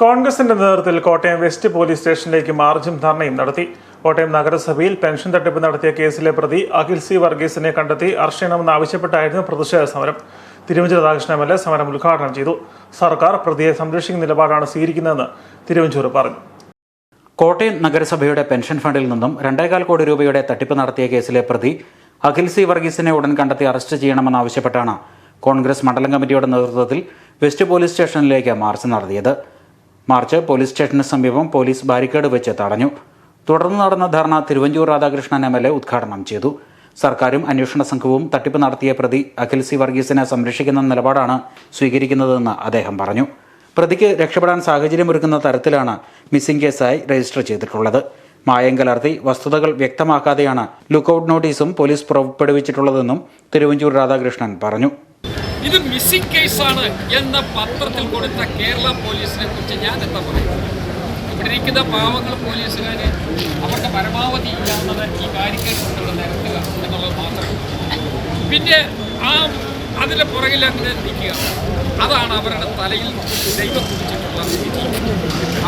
കോൺഗ്രസിന്റെ നേതൃത്വത്തിൽ Kottayam west police സ്റ്റേഷനിലേക്ക് മാർച്ചും ധർണയും നടത്തി. കോട്ടയം നഗരസഭയിൽ പെൻഷൻ തട്ടിപ്പ് നടത്തിയ കേസിലെ പ്രതി അഖിൽ സി വർഗീസിനെ കണ്ടെത്തി അറസ്റ്റ് ചെയ്യണമെന്ന് ആവശ്യപ്പെട്ടായിരുന്നു പ്രതിഷേധ സമരം. Thiruvanchoor Radhakrishnan M L A സമരം ഉദ്ഘാടനം ചെയ്തു. സർക്കാർ പ്രതിയെ സംരക്ഷിക്കുന്ന നിലപാടാണ് സ്വീകരിക്കുന്നതെന്ന് തിരുവഞ്ചൂർ പറഞ്ഞു. കോട്ടയം നഗരസഭയുടെ പെൻഷൻ ഫണ്ടിൽ നിന്നും രണ്ടേകാൽ കോടി രൂപയുടെ തട്ടിപ്പ് നടത്തിയ കേസിലെ പ്രതി അഖിൽ സി വർഗീസിനെ ഉടൻ കണ്ടെത്തി അറസ്റ്റ് ചെയ്യണമെന്നാവശ്യപ്പെട്ടാണ് കോൺഗ്രസ് മണ്ഡലം കമ്മിറ്റിയുടെ നേതൃത്വത്തിൽ വെസ്റ്റ് പോലീസ് സ്റ്റേഷനിലേക്ക് മാർച്ച് നടത്തിയത്. മാർച്ച് പോലീസ് സ്റ്റേഷന് സമീപം പോലീസ് ബാരിക്കേഡ് വെച്ച് തടഞ്ഞു. തുടർന്ന് നടന്ന dharna Thiruvanchoor Radhakrishnan M L A ഉദ്ഘാടനം ചെയ്തു. സർക്കാരും അന്വേഷണ സംഘവും തട്ടിപ്പ് നടത്തിയ പ്രതി അഖിൽ സി വർഗീസിനെ സംരക്ഷിക്കുന്ന നിലപാടാണ് സ്വീകരിക്കുന്നതെന്ന് അദ്ദേഹം പറഞ്ഞു. പ്രതിക്ക് രക്ഷപ്പെടാൻ സാഹചര്യമൊരുക്കുന്ന തരത്തിലാണ് മിസ്സിംഗ് കേസായി രജിസ്റ്റർ ചെയ്തിട്ടുള്ളത്. മായം കലർത്തി വസ്തുതകൾ വ്യക്തമാക്കാതെയാണ് ലുക്കൌട്ട് നോട്ടീസും പോലീസ് പുറപ്പെടുവിച്ചിട്ടുള്ളതെന്നും തിരുവഞ്ചൂർ രാധാകൃഷ്ണൻ പറഞ്ഞു. ഇത് മിസ്സിംഗ് കേസാണ് എന്ന പത്രത്തിൽ കൊടുത്ത കേരള പോലീസിനെ കുറിച്ച് ഞാൻ എന്താ പറയുന്നത് ഇവിടെ ഇരിക്കുന്ന പാവങ്ങൾ പോലീസുകാർ അവരുടെ പരമാവധി ഇല്ലാത്തത് ഈ കൊണ്ടുള്ള നിരത്തുക എന്നുള്ളത് മാത്രമാണ്. പിന്നെ ആ അതിന്റെ പുറകിൽ അങ്ങനെ നിൽക്കുക. അതാണ് അവരുടെ തലയിൽ ദൈവം കുറിച്ചിട്ടുള്ള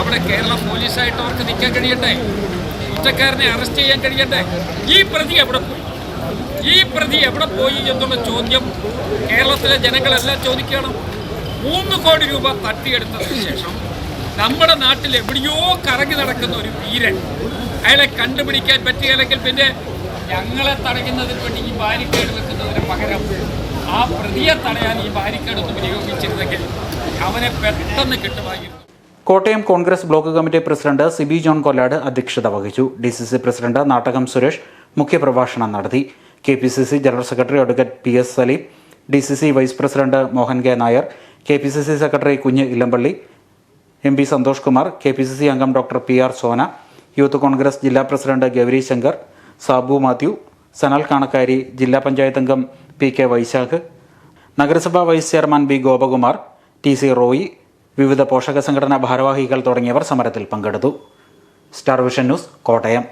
അവിടെ കേരള പോലീസായിട്ട് അവർക്ക് നിൽക്കാൻ കഴിയട്ടെ? കുറ്റക്കാരനെ അറസ്റ്റ് ചെയ്യാൻ കഴിയട്ടെ? ഈ പ്രതി എവിടെ പോയി. ഈ പ്രതി എവിടെ പോയി എന്നുള്ള ചോദ്യം കേരളത്തിലെ ജനങ്ങളെല്ലാം ചോദിക്കണം മൂന്ന് കോടി രൂപ തട്ടിയെടുത്തതിന് ശേഷം നമ്മുടെ നാട്ടിൽ എവിടെയോ കറങ്ങി നടക്കുന്ന ഒരു വീരൻ അയാളെ കണ്ടുപിടിക്കാൻ പറ്റുകയില്ലെങ്കിൽ പിന്നെ ഞങ്ങളെ തടയുന്നതിന് വേണ്ടി ഈ ബാരിക്കേഡ് വെക്കുന്നതിന് പകരം ആ പ്രതിയെ തടയാൻ ഈ ബാരിക്കേഡ് ഒന്ന് വിനിയോഗിച്ചിരുന്നെങ്കിൽ അവനെ പെട്ടെന്ന് കിട്ടുമായിരുന്നു. Kottayam Congress block committee president Sibi John Kollad അധ്യക്ഷത വഹിച്ചു. D C C president Nattakam Suresh മുഖ്യപ്രഭാഷണം നടത്തി. K P C C general secretary advocate P S Saleem D C C vice president Mohan K Nair K P C C secretary Kunju Illampally M P Santhosh Kumar K P C C അംഗം doctor P R Sona youth Congress ജില്ലാ president Gauri Shankar Sabu Mathew Sanal Kanakkari ജില്ലാ പഞ്ചായത്ത് അംഗം P K Vaishakh നഗരസഭാ vice chairman B Gopakumar T C Roy വിവിധ പോഷക സംഘടനാ ഭാരവാഹികൾ തുടങ്ങിയവർ സമരത്തിൽ പങ്കെടുത്തു. Star vision news Kottayam.